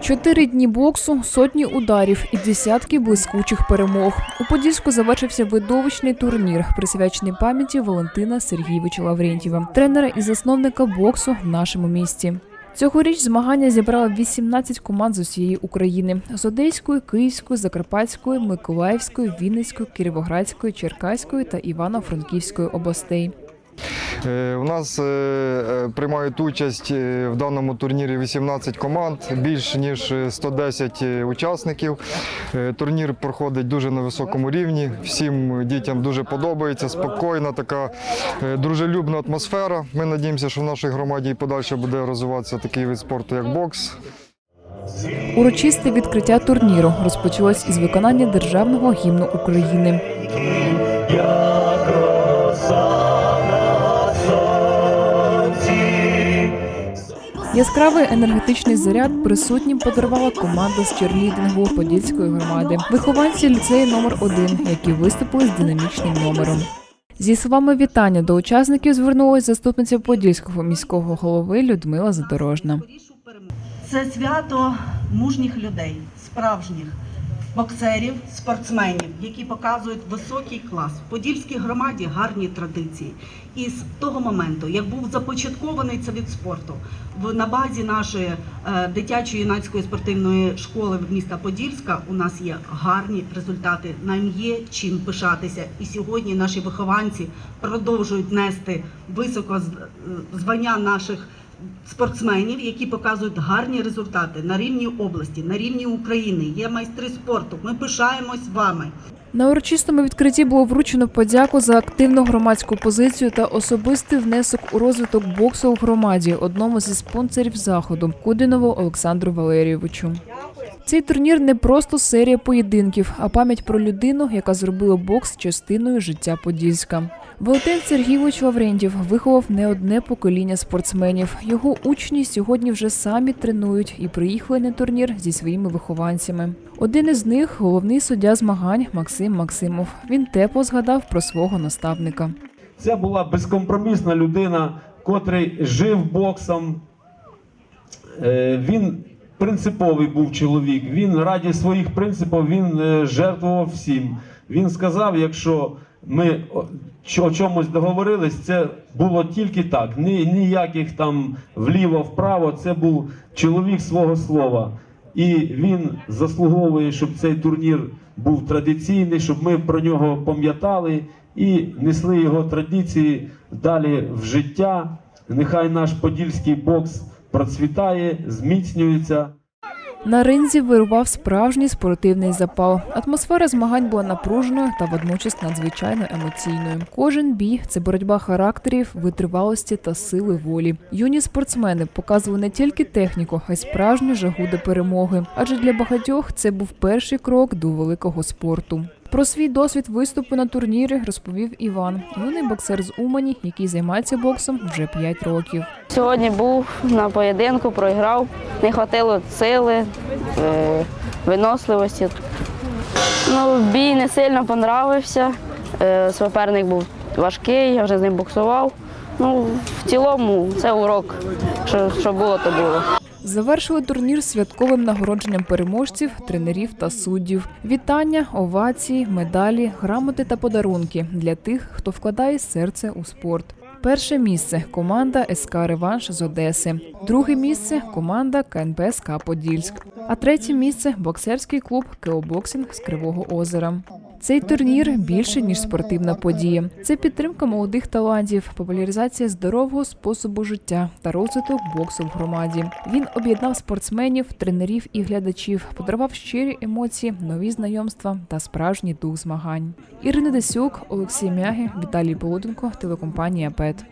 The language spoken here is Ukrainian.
Чотири дні боксу, сотні ударів і десятки блискучих перемог. У Подільську завершився видовищний турнір, присвячений пам'яті Валентина Сергійовича Лаврентьєва, тренера і засновника боксу в нашому місті. Цьогоріч змагання зібрали 18 команд з усієї України з Одеської, Київської, Закарпатської, Миколаївської, Вінницької, Кіровоградської, Черкаської та Івано-Франківської областей. Е, У нас е, е, приймають участь в даному турнірі 18 команд, більш ніж е, 110 учасників. Турнір проходить дуже на високому рівні. Всім дітям дуже подобається. Спокійна, така дружелюбна атмосфера. Ми надіємося, що в нашій громаді і подальше буде розвиватися такий вид спорту, як бокс. Урочисте відкриття турніру розпочалось із виконання державного гімну України. Яскравий енергетичний заряд присутнім подарувала команда з черлідингу Подільської громади, вихованці ліцею номер 1 які виступили з динамічним номером. Зі словами вітання до учасників звернулася заступниця Подільського міського голови Людмила Задорожна. Це свято мужніх людей, справжніх боксерів, спортсменів, які показують високий клас. В Подільській громаді гарні традиції. І з того моменту, як був започаткований цей від спорту, на базі нашої е, дитячої юнацької спортивної школи в міста Подільська у нас є гарні результати. Нам є чим пишатися. І сьогодні наші вихованці продовжують нести високо е, звання наших спортсменів, які показують гарні результати на рівні області, на рівні України. Є майстри спорту. Ми пишаємось вами. На урочистому відкритті було вручено подяку за активну громадську позицію та особистий внесок у розвиток боксу в громаді одному зі спонсорів заходу Кудинову Олександру Валерійовичу. Цей турнір не просто серія поєдинків, а пам'ять про людину, яка зробила бокс частиною життя Подільська. Валентин Сергійович Лаврентів виховав не одне покоління спортсменів. Його учні сьогодні вже самі тренують і приїхали на турнір зі своїми вихованцями. Один із них головний суддя змагань Максим Максимов. Він тепло згадав про свого наставника. Це була безкомпромісна людина, котрий жив боксом. Е, Він принциповий був чоловік. Він раді своїх принципів він е, жертвував всім. Він сказав, якщо ми о- чомусь договорились, це було тільки так. Ні, ніяких там вліво-вправо. Це був чоловік свого слова. І він заслуговує, щоб цей турнір був традиційний, щоб ми про нього пам'ятали і несли його традиції далі в життя. Нехай наш подільський бокс процвітає, зміцнюється. На ринзі вирував справжній спортивний запал. Атмосфера змагань була напруженою та водночас надзвичайно емоційною. Кожен бій це боротьба характерів, витривалості та сили волі. Юні спортсмени показували не тільки техніку, а й справжню жагу до перемоги. Адже для багатьох це був перший крок до великого спорту. Про свій досвід виступу на турнірі розповів Іван, юний боксер з Умані, який займається боксом вже 5 років. Сьогодні був на поєдинку, програв, не хватило сили, е, виносливості. Ну, бій не сильно понравився. Е, Суперник був важкий, я вже з ним боксував. Ну, в цілому це урок. Що, що було, то було. Завершили турнір святковим нагородженням переможців, тренерів та суддів. Вітання, овації, медалі, грамоти та подарунки для тих, хто вкладає серце у спорт. Перше місце команда СК Реванш з Одеси. Друге місце команда КНП СК Подільськ. А третє місце боксерський клуб Кеобоксинг з Кривого Озера. Цей турнір більше ніж спортивна подія. Це підтримка молодих талантів, популяризація здорового способу життя та розвиток боксу в громаді. Він об'єднав спортсменів, тренерів і глядачів, подарував щирі емоції, нові знайомства та справжній дух змагань. Ірина Десюк, Олексій Мяги, Віталій Полуденко, телекомпанія ПЕТ.